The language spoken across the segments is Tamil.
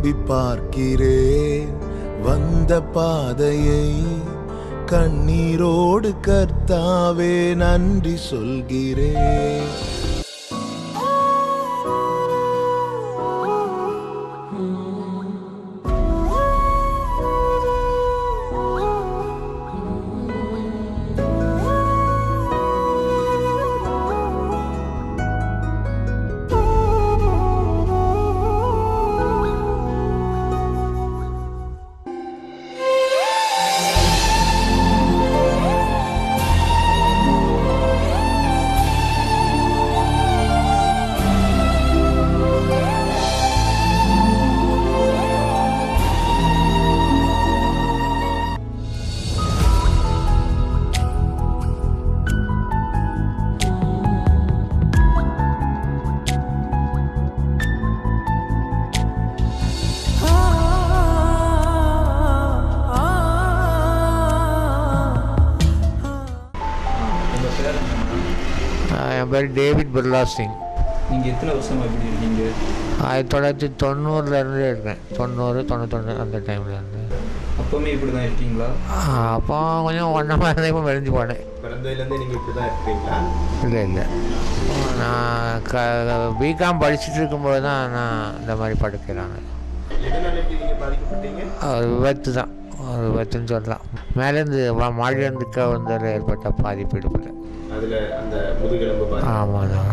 திரும்பி பார்க்கிறேன். வந்த பாதையை கண்ணீரோடு கர்த்தாவே நன்றி சொல்கிறேன். என் பேர் டேவிட் பிர்லா சிங் நீங்கள் எத்தனை வருஷமா இப்படி இருக்கீங்க? ஆயிரத்தி தொள்ளாயிரத்தி தொண்ணூறுலேருந்து இருக்கேன். தொண்ணூறு தொண்ணூத்தொன்று அந்த டைம்லேருந்து அப்போவுமே இப்படி தான் இருக்கீங்களா அப்போ கொஞ்சம் ஒன்றமாக இருந்தேன் இப்போ மெலிஞ்சு போனேன். பிறந்ததுலேருந்து நீங்கள் இப்படி தான் இருக்கிறீங்களா இல்லை இல்லை. நான் க பிகாம் படிச்சுட்டு இருக்கும்போது தான் நான் இந்த மாதிரி படுக்கிறாங்க. ஒரு விபத்து தான் ஒரு விபத்துன்னு சொல்லலாம். மேலேருந்து மாடியிலேருந்து வந்ததில் ஏற்பட்ட பாதிப்பு இடுப்பில். அதில் அந்த முதுகெலும்பு தான்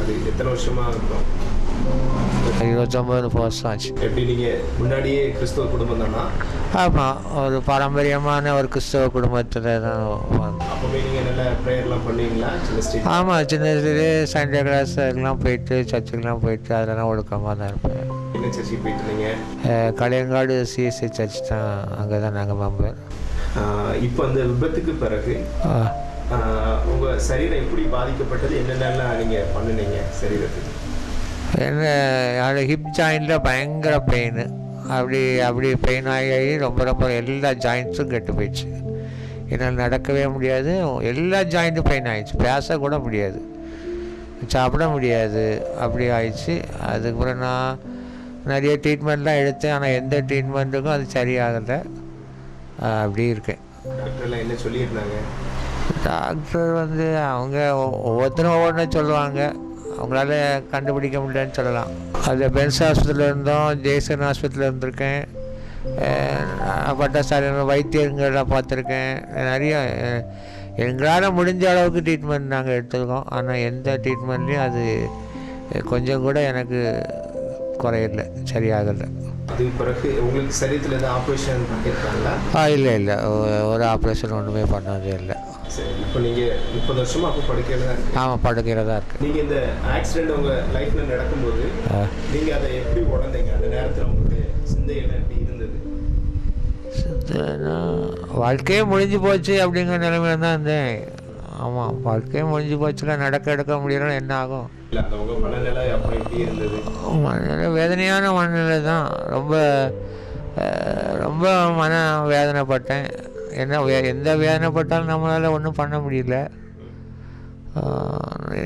அது எத்தனை வருஷமா இருக்கும்? இருபத்தொம்பது வருஷம் ஆச்சு. எப்படி நீங்கள் முன்னாடியே கிறிஸ்துவ குடும்பம் தானா? ஆமாம் ஒரு பாரம்பரியமான ஒரு கிறிஸ்தவ குடும்பத்தில் தான் அப்போவே நீங்கள் நல்ல ப்ரேயர்லாம் பண்ணுவீங்களா? சின்ன ஆமாம் சின்ன வயசுலேயே சண்டே கிளாஸ் எல்லாம் போயிட்டு சர்ச்சுக்கெலாம் போயிட்டு அதெல்லாம் ஒழுக்கமாக தான் இருப்பேன். என்ன சர்ச்சைக்கு போயிட்டு இருந்தீங்க அஹ் கலியங்காடு சிஎஸ்சி சர்ச் தான் அங்கே தான் நாங்கள் மெம்பர் இப்போ அந்த விபத்துக்கு பிறகு உங்கள் சரீரம் எப்படி பாதிக்கப்பட்டது? என்னென்னலாம் நீங்கள் பண்ணுனீங்க சரீரத்துக்கு? என்ன அது ஹிப் ஜாயிண்டில் பயங்கர பெயின் அப்படி அப்படி பெயின் ஆகி ஆகி ரொம்ப ரொம்ப எல்லா ஜாயிண்ட்ஸும் கெட்டு போயிடுச்சு. என்னால் நடக்கவே முடியாது. எல்லா ஜாயிண்ட்டும் பெயின் ஆயிடுச்சு. பேசக்கூட முடியாது. சாப்பிட முடியாது. அப்படி ஆயிடுச்சு. அதுக்கப்புறம் நான் நிறைய ட்ரீட்மெண்ட்லாம் எடுத்தேன். ஆனால் எந்த ட்ரீட்மெண்ட்டுக்கும் அது சரியாகலை. அப்படி இருக்கேன். டாக்டர்லாம் என்ன சொல்லியிருந்தாங்க? டாக்டர் வந்து அவங்க ஒவ்வொருத்தரும் ஒவ்வொன்றும் சொல்லுவாங்க. அவங்களால கண்டுபிடிக்க முடியலன்னு சொல்லலாம். அது பென்ஸ் ஆஸ்பத்திரியில் இருந்தோம் ஜெய்சன் ஆஸ்பத்திரியில் இருந்திருக்கேன். அஹ் வைத்தியங்கள்லாம் வைத்தியர்களெலாம் பார்த்துருக்கேன். நிறைய எங்களால் முடிஞ்ச அளவுக்கு ட்ரீட்மெண்ட் நாங்கள் எடுத்துருக்கோம். ஆனால் எந்த ட்ரீட்மெண்ட்லேயும் அது கொஞ்சம் கூட எனக்கு குறையல சரியாகலை. அதுக்கு பிறகு உங்களுக்கு சரீரத்தில் ஆப்ரேஷன் பண்ணியிருக்காங்களா ஆ இல்லை இல்லை. ஒரு ஆப்ரேஷன் ஒன்றுமே பண்ணதே இல்லை. சரி இப்போ நீங்கள் முப்பது அப்போ இருக்கு ஆமாம் படுக்கிறதா இருக்குது நீங்கள் இந்த ஆக்சிடென்ட் உங்கள் லைஃப்பில் நடக்கும்போது ஆ. நீங்கள் அதை எப்படி உடந்தீங்க? அந்த நேரத்தில் உங்களுக்கு சிந்தையெல்லாம் எப்படி இருந்தது? வாழ்க்கையே முடிஞ்சு போச்சு அப்படிங்கிற நிலைமையில தான் இருந்தேன். ஆமாம் வாழ்க்கையே முடிஞ்சு போச்சுல நடக்க எடுக்க முடியலன்னா என்ன ஆகும்? மனநிலை வேதனையான மனநிலை தான். ரொம்ப ரொம்ப மன வேதனைப்பட்டேன். என்ன வே எந்த வேதனைப்பட்டாலும் நம்மளால் ஒன்றும் பண்ண முடியல.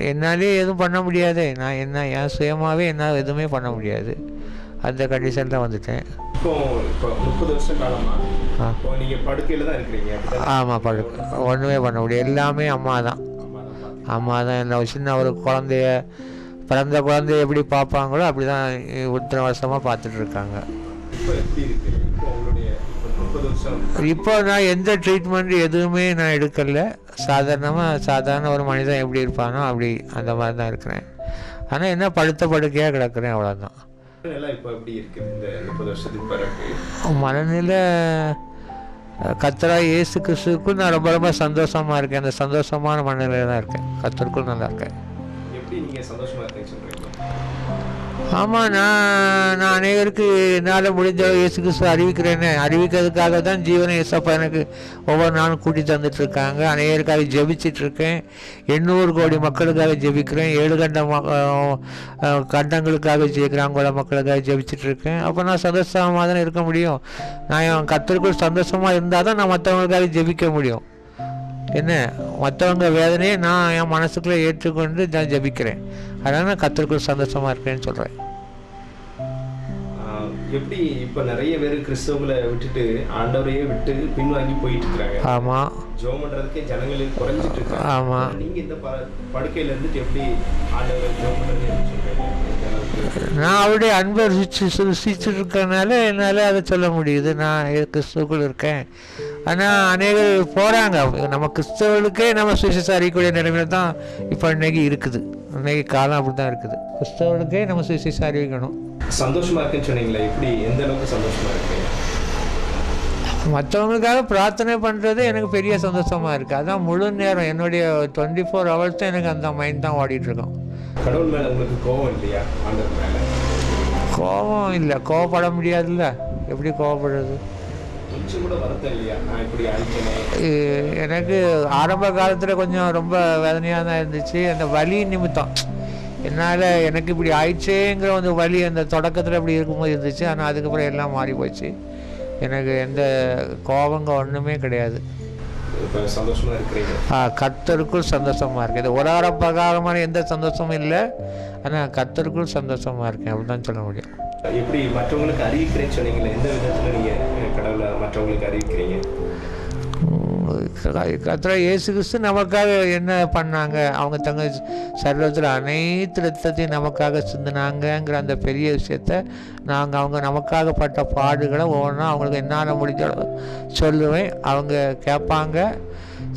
என்னாலே எதுவும் பண்ண முடியாதே. நான் என்ன என் சுயமாகவே என்னால் எதுவுமே பண்ண முடியாது. அந்த கண்டிஷனில் வந்துட்டேன். இப்போ இப்போ முப்பது வருஷம் காலமா ஆ. இப்போ நீங்கள் படுக்கையில் தான் இருக்கிறீங்க. அப்படிதான் ஆமாம் படுக்க ஒன்றுமே பண்ண முடியாது. எல்லாமே அம்மா தான். அம்மா தான். என்ன சின்ன ஒரு குழந்தைய பிறந்த குழந்தைய எப்படி பார்ப்பாங்களோ அப்படி தான் இத்தனை வருஷமாக பார்த்துட்டு இருக்காங்க. இப்போ நான் எந்த ட்ரீட்மெண்ட் எதுவுமே நான் எடுக்கல. சாதாரணமாக சாதாரண ஒரு மனிதன் எப்படி இருப்பானோ அப்படி அந்த மாதிரி தான் இருக்கிறேன். ஆனால் என்ன படுத்த படுக்கையாக கிடக்கிறேன் அவ்வளோதான் மனநிலை கத்தரா இயேசு கிறிஸ்துக்குள் நான் ரொம்ப ரொம்ப சந்தோஷமாக இருக்கேன். அந்த சந்தோஷமான மனநிலையில் தான் இருக்கேன். கத்தருக்குள் நல்லா இருக்கேன். ஆமாம் நான் நான் அநேகருக்கு என்னால் முடிஞ்ச இயேசு கிறிஸ்து அறிவிக்கிறேன்னு. அறிவிக்கிறதுக்காக தான் ஜீவனை இயேசப்பா எனக்கு ஒவ்வொரு நாளும் கூட்டி தந்துட்டுருக்காங்க. அநேகருக்காக எண்ணூறு கோடி மக்களுக்காக ஜெபிக்கிறேன். ஏழு கண்ட ம- கண்டங்களுக்காக ஜெயிக்கிறாங்கள மக்களுக்காக ஜெபிச்சிட்ருக்கேன். அப்போ நான் சந்தோஷமாக தானே இருக்க முடியும்? நான் என் கத்தருக்குள் சந்தோஷமாக இருந்தால் தான் நான் மற்றவங்களுக்காக ஜெபிக்க முடியும். என்ன? மற்றவங்க வேதனையை நான் என் மனசுக்குள்ளே ஏற்றுக்கொண்டு நான் ஜெபிக்கிறேன். அதனால் நான் கத்தருக்குள் சந்தோஷமாக இருக்கேன்னு சொல்கிறேன் எப்படி இப்ப நிறைய பேர் கிறிஸ்தவங்களை விட்டுட்டு ஆண்டவரையே விட்டு பின்வாங்கி போயிட்டு இருக்காங்க ஆமாம் ஜெபம் பண்றதுக்கே ஜனங்கள் குறைஞ்சிட்டு இருக்காங்க. ஆமா. நீங்க இந்த ப- படுக்கையில இருந்துட்டு எப்படி ஆண்டவரை எந்த அளவுக்கு? நான் அவருடைய அன்பை ருசிச்சு ருசிச்சுட்டு இருக்கறனால என்னால் அதை சொல்ல முடியுது. நான் கிறிஸ்துவுக்குள் இருக்கேன். ஆனால் அநேகர் போகிறாங்க நம்ம கிறிஸ்தவர்களுக்கே நம்ம சுவிசேஷம் அறியக்கூடிய நிலைமையில தான் இப்போ இன்னைக்கு இருக்குது. இன்னைக்கு காலம் அப்படி தான் இருக்குது. கிறிஸ்தவர்களுக்கே நம்ம சுவிசேஷம் அறிவிக்கணும் சந்தோஷமா இருக்குன்னு சொன்னீங்களே எப்படி எந்த அளவுக்கு சந்தோஷமா இருக்கீங்க மற்றவங்களுக்காக பிரார்த்தனை பண்ணுறது எனக்கு பெரிய சந்தோஷமாக இருக்குது அதான் முழு நேரம் என்னுடைய டுவெண்ட்டி ஃபோர் ஹவர்ஸ் தான் எனக்கு அந்த மைண்ட் தான் ஓடிட்டு இருக்கோம் கடவுள் மேல உங்களுக்கு கோபம் இல்லையா? ஆண்டவர் மேல? கோபம் இல்லை. கோவப்பட முடியாதுல்ல. எப்படி கோவப்படுறது? எனக்கு ஆரம்ப காலத்தில் கொஞ்சம் ரொம்ப வேதனையாக தான் இருந்துச்சு. அந்த வலி நிமித்தம். என்னால் எனக்கு இப்படி ஆயிடுச்சேங்கிற அந்த வலி அந்த தொடக்கத்தில் இப்படி இருக்கும்போது இருந்துச்சு. ஆனால் அதுக்கப்புறம் எல்லாம் மாறி போச்சு. எனக்கு எந்த கோபங்க ஒன்றுமே கிடையாது. கர்த்தருக்குள் சந்தோஷமாக இருக்குது இது உலக பிரகாரமான எந்த சந்தோஷமும் இல்லை. ஆனால் கர்த்தருக்குள் சந்தோஷமாக இருக்கேன். அப்படி தான் சொல்ல முடியும். எப்படி மற்றவங்களுக்கு அறிவிக்கிறேன்னு சொன்னீங்களே எந்த விதத்துல நீங்க அஹ், கடவுளை மற்றவங்களுக்கு அறிவிக்கிறீங்க? கத்திர இயேசு கிறிஸ்து நமக்காக என்ன பண்ணாங்க? அவங்க தங்க சரீரத்தில் அனைத்து ரத்தத்தையும் நமக்காக சிந்தினாங்கங்கிற அந்த பெரிய விஷயத்த நாங்கள் அவங்க நமக்காக பட்ட பாடுகளை ஒவ்வொன்றா அவங்களுக்கு என்னால் முடிஞ்ச அளவு சொல்லுவேன். அவங்க கேட்பாங்க.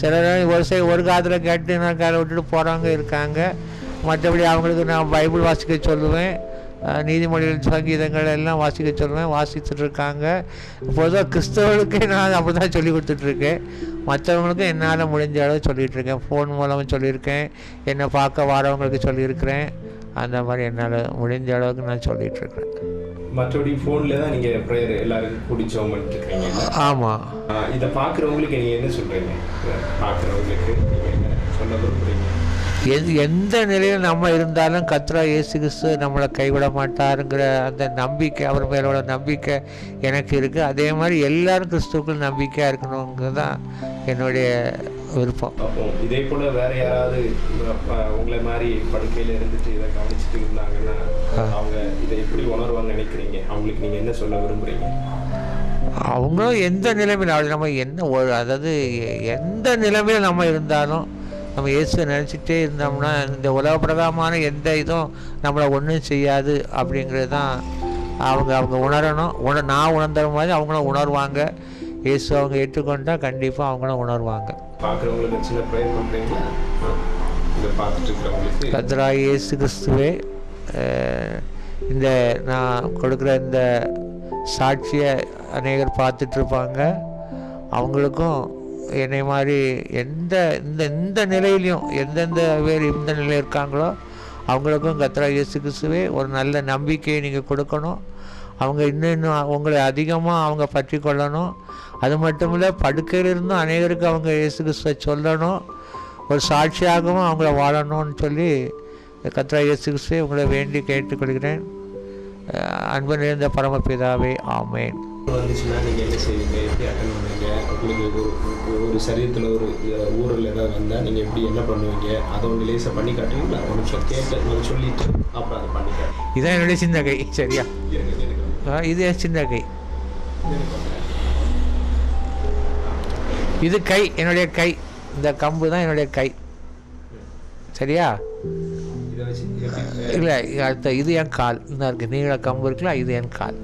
சிலர் ஒரு சை ஒரு காதில் கேட்டு இன்னொரு காதில் விட்டுட்டு போகிறவங்க இருக்காங்க. மற்றபடி அவங்களுக்கு நான் பைபிள் வாசிக்க சொல்லுவேன். நீதிமொழிகள் சங்கீதங்கள் எல்லாம் வாசிக்க சொல்லுவேன். வாசித்துட்ருக்காங்க பொதுவாக கிறிஸ்தவர்களுக்கே நான் அப்படி தான் சொல்லி கொடுத்துட்ருக்கேன் மற்றவங்களுக்கும் என்னால் முடிஞ்ச அளவு சொல்லிகிட்டு இருக்கேன் ஃபோன் மூலமும் சொல்லியிருக்கேன். என்னை பார்க்க வரவங்களுக்கு சொல்லியிருக்கிறேன். அந்த மாதிரி என்னால் முடிஞ்ச அளவுக்கு நான் சொல்லிகிட்டு இருக்கிறேன் மற்றபடி ஃபோனில் தான் நீங்க ப்ரேயர் எல்லாருக்கும் கூடி ஜெபம் பண்ணிட்டு இருக்கீங்க ஆமாம் இதை பார்க்குறவங்களுக்கு நீங்க என்ன சொல்றீங்க? பார்க்குறவங்களுக்கு நீங்க என்ன விரும்புறீங்க எது எந்த நிலையில் நம்ம இருந்தாலும் கத்ரா இயேசு கிறிஸ்து நம்மளை கைவிட மாட்டாருங்கிற அந்த நம்பிக்கை அவர் மேலோட நம்பிக்கை எனக்கு இருக்குது அதே மாதிரி எல்லாரும் கிறிஸ்துவுக்குள் நம்பிக்கையாக இருக்கணுங்கிறது தான் என்னுடைய விருப்பம். இதே போல வேற யாராவது உங்களை மாதிரி படுக்கையில இருந்துட்டு இதை கவனிச்சுட்டு இருந்தாங்கன்னா அவங்க இதை எப்படி உணர்வாங்க நினைக்கிறீங்க? அவங்களுக்கு நீங்க என்ன சொல்ல விரும்புறீங்க? அவங்களும் எந்த நிலைமையில் நம்ம என்ன ஒரு அதாவது எந்த நிலைமையில் நம்ம இருந்தாலும் நம்ம இயேசுவை நினச்சிட்டே இருந்தோம்னா இந்த உலக பிரகாரமான எந்த இதுவும் நம்மளை ஒன்றும் செய்யாது அப்படிங்கிறது தான் அவங்க அவங்க உணரணும். உண நான் உணர்ந்த மாதிரி அவங்களும் உணர்வாங்க. இயேசு அவங்க ஏற்றுக்கொண்டா கண்டிப்பாக அவங்களும் உணர்வாங்க. கத்ரா இயேசு கிறிஸ்துவே இந்த நான் கொடுக்குற இந்த சாட்சியை அநேகர் பார்த்துட்ருப்பாங்க அவங்களுக்கும் என்னை மாதிரி எந்த இந்த இந்த நிலையிலையும் எந்தெந்த பேர் இந்த நிலையில் இருக்காங்களோ அவங்களுக்கும் கத்ரா இயேசு கிறிஸ்துவே ஒரு நல்ல நம்பிக்கையை நீங்கள் கொடுக்கணும். அவங்க இன்னும் இன்னும் உங்களை அதிகமாக அவங்க பற்றி கொள்ளணும் அது மட்டும் இல்லை படுக்கையில் இருந்தும் அநேகருக்கு அவங்க இயேசு கிறிஸ்துவை சொல்லணும். ஒரு சாட்சியாகவும் அவங்கள வாழணும்னு சொல்லி கத்ரா இயேசு கிறிஸ்துவை உங்களை வேண்டி கேட்டுக்கொள்கிறேன். அன்பு நிறைந்த பரமபிதாவே ஆமேன். வந்துச்சுன்னா நீங்கள் என்ன செய்வீங்க? எப்படி அட்டன் பண்ணுவீங்க? உங்களுக்கு ஒரு ஒரு சரீரத்தில் ஒரு ஊரல் ஏதாவது வந்தால் நீங்கள் எப்படி என்ன பண்ணுவீங்க? அதை ஒன்று லேசாக பண்ணி காட்டுவீங்களா? ஒரு நிமிஷம் கேட்டு சொல்லிட்டு அப்புறம் அதை பண்ணி காட்டுங்க இதான் என்னுடைய சின்ன கை சரியா இது என் சின்ன கை இது கை என்னுடைய கை. இந்த கம்பு தான் என்னுடைய கை. சரியா? இல்லை அடுத்த இது என் கால். இன்னும் இருக்கு. நீள கம்பு இருக்குல்ல இது என் கால்.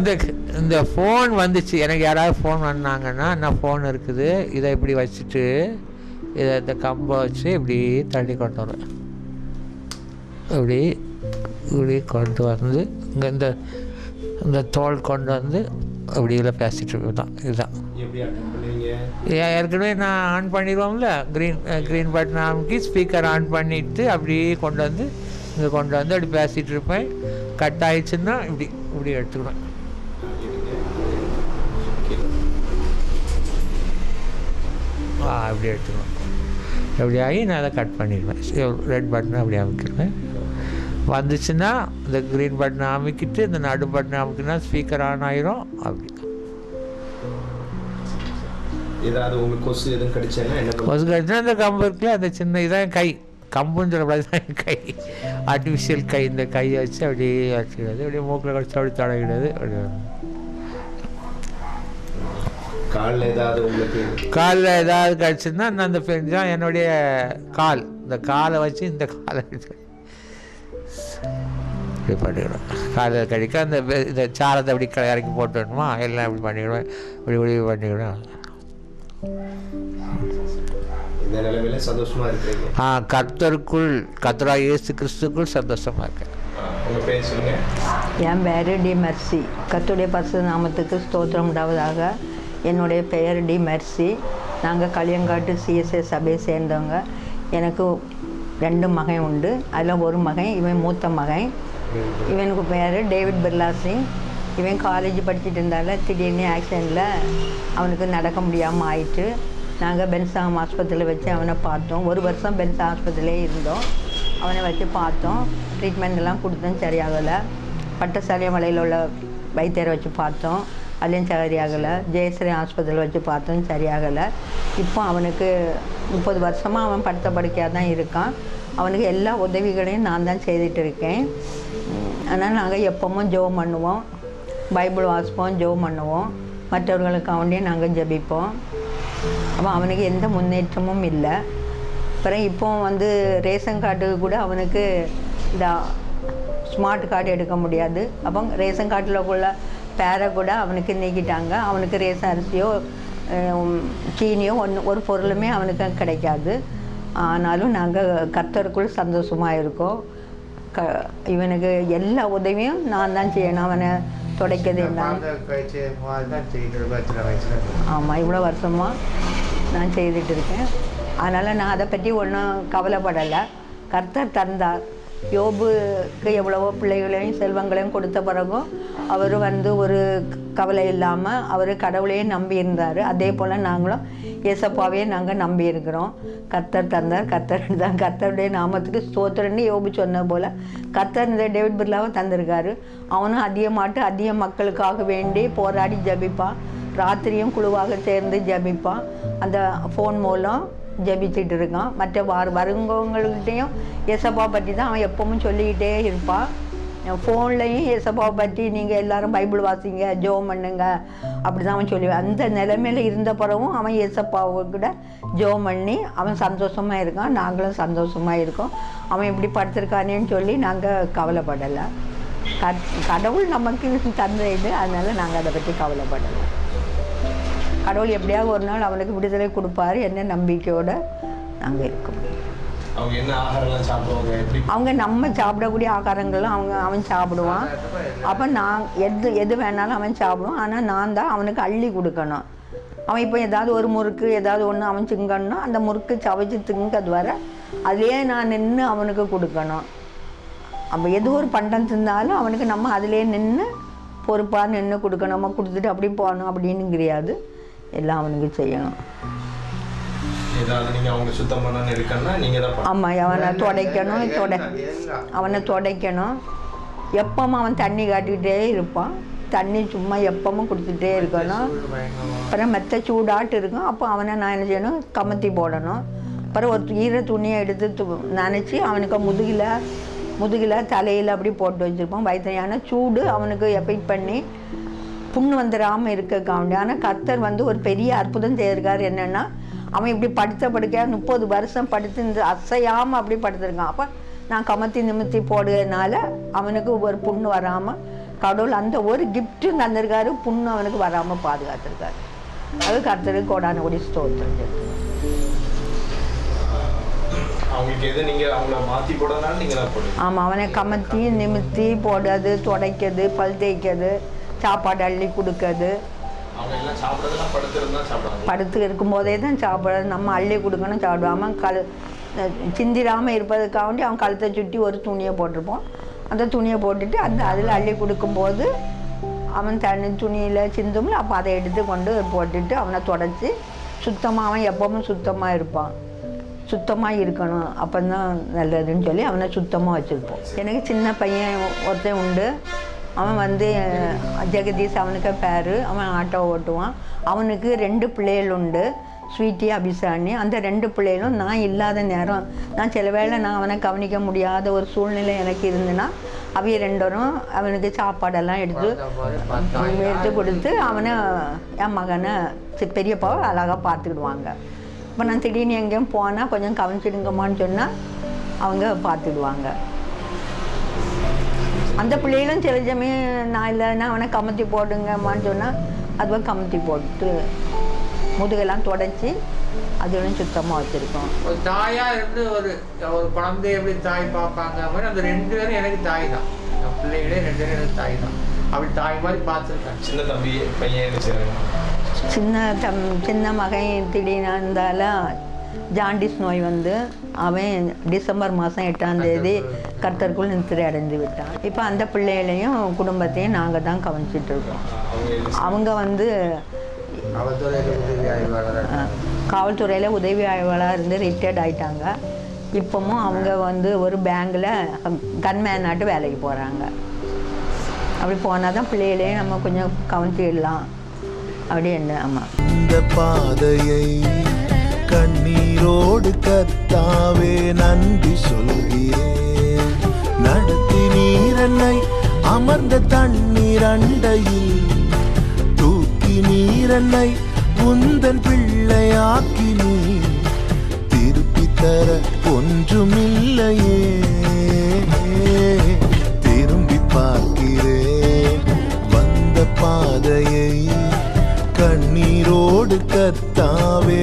இந்த இந்த ஃபோன் வந்துச்சு. எனக்கு யாராவது ஃபோன் பண்ணாங்கன்னா நான் ஃபோன் இருக்குது? இதை இப்படி வச்சுட்டு இதை இந்த கம்பை வச்சு இப்படி தள்ளி கொண்டு வருவேன். இப்படி இப்படி கொண்டு வந்து இங்கே இந்த இந்த தோல் கொண்டு வந்து அப்படி இதில் பேசிகிட்டு இருப்பேன் தான் இதுதான் ஏற்கனவே நான் ஆன் பண்ணிடுவோம்ல? க்ரீன் க்ரீன் பட்டன் அமைக்கி ஸ்பீக்கர் ஆன் பண்ணிட்டு அப்படியே கொண்டு வந்து இங்கே கொண்டு வந்து அப்படி பேசிகிட்டு இருப்பேன். கட் ஆயிடுச்சுன்னா இப்படி இப்படி எடுத்துக்குவேன். அப்படி எடுத்துக்குவேன் இப்படி ஆகி நான் அதை கட் பண்ணிடுவேன். ரெட் பட்டனை அப்படி அமைக்கிடுவேன். வந்துச்சுன்னா இந்த க்ரீன் பட்டனை அமைக்கிட்டு இந்த நடு பட்டனை அமைக்கினா ஸ்பீக்கர் ஆன் ஆயிரும். அப்படி ஏதாவது உங்களுக்கு கொசு எதுவும் பண்ணுவீங்க? கொசு கடிச்சா அந்த கம்பு இருக்குல்ல அந்த சின்ன இதான் கை. கம்புன்னு சொல்லக்கூடாது கை. ஆர்டிஃபிஷியல் கை இந்த கையை வச்சு அப்படியே வச்சுக்கிறது அப்படியே மூக்கில் கடிச்சு அப்படி தடவிடுறது அப்படி காலில் ஏதாவது உங்களுக்கு காலில் ஏதாவது கடிச்சிருந்தா நான் அந்த பெண் தான் என்னுடைய கால். இந்த காலை வச்சு இந்த காலை இப்படி பண்ணிவிடுவேன் காலில் கடிக்க அந்த இந்த சாரத்தை அப்படி க- இறக்கி போட்டுடணுமா எல்லாம் இப்படி பண்ணிவிடுவேன் இப்படி இப்படி இந்த நிலைமையில சந்தோஷமா ஆ கர்த்தருக்குள் கர்த்தரா இயேசு கிறிஸ்துக்குள் சந்தோஷமாக இருக்கேன் என் பேர் டி மெர்சி கத்துடைய பசு நாமத்துக்கு ஸ்தோத்திரம் உண்டாவதாக. என்னுடைய பெயர் டி மெர்சி. நாங்கள் களியங்காட்டு சிஎஸ்எஸ் சபையை சேர்ந்தவங்க. எனக்கு ரெண்டு மகன் உண்டு. அதில் ஒரு மகன் இவன் மூத்த மகன். இவனுக்கு பேர் டேவிட் பிர்லா சிங். இவன் காலேஜ் படிச்சுட்டு இருந்தால திடீர்னு ஆக்சிடெண்ட்டில் அவனுக்கு நடக்க முடியாமல் ஆயிட்டு நாங்கள் பென்சாம் ஆஸ்பத்திரியில் வச்சு அவனை பார்த்தோம். ஒரு வருஷம் பென்சா ஆஸ்பத்திரியிலே இருந்தோம். அவனை வச்சு பார்த்தோம். ட்ரீட்மெண்ட் எல்லாம் கொடுத்தோம் சரியாகலை. பட்டசாலை மலையில் உள்ள வைத்தியரை வச்சு பார்த்தோம். அதுலேயும் சரியாகலை. ஜெயஸ்ரீ ஆஸ்பத்திரியில் வச்சு பார்த்தோம் சரியாகலை. இப்போ அவனுக்கு முப்பது வருஷமாக அவன் படுத்த படுக்கையாக தான் இருக்கான். அவனுக்கு எல்லா உதவிகளையும் நான் தான் செய்துட்டு இருக்கேன். ஆனால் நாங்கள் எப்பவும் ஜோம் பண்ணுவோம். பைபிள் வாசிப்போம் ஜோம் பண்ணுவோம். மற்றவர்களுக்காண்டியும் நாங்கள் ஜெபிப்போம். அப்போ அவனுக்கு எந்த முன்னேற்றமும் இல்லை. அப்புறம் இப்போ வந்து ரேஷன் கார்டுக்கு கூட அவனுக்கு இந்த ஸ்மார்ட் கார்டு எடுக்க முடியாது. அப்போ ரேஷன் கார்டில் உள்ள பேரை கூட அவனுக்கு நீக்கிட்டாங்க. அவனுக்கு ரேஸ் அரிசியோ சீனியோ ஒன்று ஒரு பொருளுமே அவனுக்கு கிடைக்காது. ஆனாலும் நாங்கள் கர்த்தருக்குள் சந்தோஷமாக இருக்கோம். க இவனுக்கு எல்லா உதவியும் நான் தான் செய்யணும். அவனை துடைக்கிறது எல்லாம் ஆமாம் இவ்வளோ வருஷமாக நான் செய்துட்டு இருக்கேன். அதனால் நான் அதை பற்றி ஒன்றும் கவலைப்படலை. கர்த்தர் தந்தார். யோபுக்கு எவ்வளவோ பிள்ளைகளையும் செல்வங்களையும் கொடுத்த பிறகும் அவர் வந்து ஒரு கவலை இல்லாமல் அவர் கடவுளையே நம்பியிருந்தார் அதே போல் நாங்களும் இயேசப்பாவே நாங்கள் நம்பியிருக்கிறோம் கர்த்தர் தந்தார் கர்த்தர் தான். கர்த்தருடைய நாமத்துக்கு ஸ்தோத்திரன்னு யோபு சொன்ன போல் கர்த்தர் இந்த டேவிட் பிர்லாவை தந்திருக்காரு. அவனும் அதிகமாட்டு அதிக மக்களுக்காக வேண்டி போராடி ஜபிப்பான். ராத்திரியும் குழுவாக சேர்ந்து ஜபிப்பான். அந்த ஃபோன் மூலம் ஜெபிச்சுட்டு இருக்கான் மற்ற வார் வருங்கவங்கள்கிட்டையும் எசப்பா பற்றி தான் அவன் எப்பவும் சொல்லிக்கிட்டே இருப்பான் ஃபோன்லையும் எசப்பாவை பற்றி நீங்கள் எல்லாரும் பைபிள் வாசிங்க ஜோம் பண்ணுங்க அப்படி தான் அவன் சொல்லுவான் அந்த நிலைமையில் இருந்த பிறவும் அவன் ஏசப்பாவை கூட ஜோம் பண்ணி அவன் சந்தோஷமாக இருக்கான் நாங்களும் சந்தோஷமாக இருக்கோம். அவன் இப்படி படுத்திருக்கானேன்னு சொல்லி நாங்கள் கவலைப்படலை. கத் கடவுள் நமக்கு தந்த இது அதனால் நாங்கள் அதை பற்றி கவலைப்படலை. கடவுள் எப்படியாவது ஒரு நாள் அவனுக்கு விடுதலை கொடுப்பாரு என்ன நம்பிக்கையோட நாங்கள் இருக்கோம். அவங்க நம்ம சாப்பிடக்கூடிய ஆகாரங்களும் அவங்க அவன் சாப்பிடுவான். அப்போ நான் எது எது வேணாலும் அவன் சாப்பிடுவான். ஆனால் நான் தான் அவனுக்கு அள்ளி கொடுக்கணும். அவன் இப்போ ஏதாவது ஒரு முறுக்கு ஏதாவது ஒன்று அவன் திங்கணும்னா அந்த முறுக்கு சவைச்சு திங்கிறது வர அதிலே நான் நின்று அவனுக்கு கொடுக்கணும். அப்போ எது ஒரு பண்டம் தின்னாலும் அவனுக்கு நம்ம அதிலே நின்று பொறுப்பாக நின்று கொடுக்கணும். நம்ம கொடுத்துட்டு அப்படி போகணும் அப்படின்னு கிடையாது எல்லாம் அவனுக்கு செய்யணும். ஏதாவது நீங்க அவங்க சுத்தம் பண்ணணும்னு இருக்கன்னா நீங்க தான் பண்ணணும். ஆமாம் அவனை துடைக்கணும் தொடை அவனை துடைக்கணும். எப்பவும் அவன் தண்ணி காட்டிக்கிட்டே இருப்பான். தண்ணி சும்மா எப்பவும் கொடுத்துட்டே இருக்கணும். அப்புறம் மெத்த சூடாட்டு இருக்கும். அப்போ அவனை நான் என்ன செய்யணும்? கமத்தி போடணும். அப்புறம் ஒரு ஈர துணியை எடுத்து து- நனைச்சி அவனுக்கு முதுகில் முதுகில் தலையில் அப்படி போட்டு வச்சுருப்போம் வயிற்றையான சூடு அவனுக்கு எஃபெக்ட் பண்ணி புண்ணு வந்துடாமல் இருக்கக்காண்டி ஆனால் கர்த்தர் வந்து ஒரு பெரிய அற்புதம் செய்திருக்காரு. என்னென்னா அவன் இப்படி படுத்த படுக்கையா முப்பது வருஷம் படுத்து இந்த அசையாமல் அப்படி படுத்திருக்கான். அப்போ நான் கமத்தி நிமித்தி போடுறதுனால அவனுக்கு ஒரு புண்ணு வராமல் கடவுள் அந்த ஒரு கிஃப்ட்டும் தந்திருக்காரு. புண்ணு அவனுக்கு வராமல் பாதுகாத்திருக்காரு. அது கர்த்தருக்கு கோடான கொடி ஸ்தோத்திரம். ஆமாம் அவனை கமத்தி நிமித்தி போடுறது துடைக்கிறது பல் தேய்க்கிறது. சாப்பாடு அள்ளி கொடுக்கறது. படுத்து இருக்கும்போதே தான் சாப்பிட்றது. நம்ம அள்ளி கொடுக்கணும் சாப்பிடாம கழு சிந்திராமல் இருப்பதுக்காக வேண்டி அவன் கழுத்தை சுற்றி ஒரு துணியை போட்டிருப்போம் அந்த துணியை போட்டுட்டு அந்த அதில் அள்ளி கொடுக்கும்போது அவன் தண்ணி துணியில் சிந்தும்ல அப்போ அதை எடுத்து கொண்டு போட்டுட்டு அவனை தொடச்சி சுத்தமாக அவன் எப்பவும் சுத்தமாக இருப்பான். சுத்தமாக இருக்கணும். அப்போ தான் நல்லதுன்னு சொல்லி அவனை சுத்தமாக வச்சுருப்போம். எனக்கு சின்ன பையன் ஒருத்தன் உண்டு. அவன் வந்து ஜெகதீஷ் அவனுக்கு பேர் அவன் ஆட்டோ ஓட்டுவான். அவனுக்கு ரெண்டு பிள்ளைகள் உண்டு ஸ்வீட்டி அபிசாணி அந்த ரெண்டு பிள்ளைகளும் நான் இல்லாத நேரம் நான் சில வேளை நான் அவனை கவனிக்க முடியாத ஒரு சூழ்நிலை எனக்கு இருந்துன்னா அவைய ரெண்டரும் அவனுக்கு சாப்பாடெல்லாம் எடுத்து எடுத்து கொடுத்து அவனை என் மகனை பெரியப்பாவை அழகாக பார்த்துக்கிடுவாங்க. இப்போ நான் திடீர்னு எங்கேயும் போனால் கொஞ்சம் கவனிச்சிடுங்கம்மான்னு சொன்னால் அவங்க பார்த்துடுவாங்க அந்த பிள்ளைகளும் சில சமயம் நான் இல்லைன்னா அவனை கமுத்தி போடுங்கம்மான்னு சொன்னால் அதுவும் கமுத்தி போட்டு முதுகெல்லாம் தொடச்சி அதுவும் சுத்தமாக வச்சுருக்கோம். ஒரு தாயா இருந்து ஒரு ஒரு குழந்தைய எப்படி தாய் பார்ப்பாங்க மாதிரி அந்த ரெண்டு பேரும் எனக்கு தாய் தான். என் பிள்ளைகளே ரெண்டு பேரும் எனக்கு தாய் தான். அப்படி தாய் மாதிரி பார்த்துருக்கேன் சின்ன தம்பி பையன் சின்ன தம் சின்ன மகன் திடீர்னு இருந்தாலும் ஜாண்டிஸ் நோய் வந்து அவன் டிசம்பர் மாதம் எட்டாம் தேதி கர்த்தருக்குள் நித்திரை அடைஞ்சு விட்டான் இப்போ அந்த பிள்ளைகளையும் குடும்பத்தையும் நாங்கள் தான் கவனிச்சிட்டு இருக்கோம். அவங்க வந்து காவல்துறையில் உதவி ஆய்வாளராக இருந்து ரிட்டையர்ட் ஆயிட்டாங்க. இப்போவும் அவங்க வந்து ஒரு பேங்கில் கன்மேன் ஆட்டு வேலைக்கு போகிறாங்க அப்படி போனால் தான் பிள்ளைகளையும் நம்ம கொஞ்சம் கவனிச்சிடலாம் அப்படி என்ன ஆமாம் இந்த பாதையை கண்ணீரோடு கத்தாவே நன்றி சொல்கிறேன். அமர்ந்த தண்ணீர் அண்டையில் தூக்கி நீரன்னை உந்தன் பிள்ளையாக்கி நீ திருப்பி தர ஒன்றுமில்லையே. திரும்பி பார்க்கிறேன். வந்த பாதையை கண்ணீரோடு கத்தாவே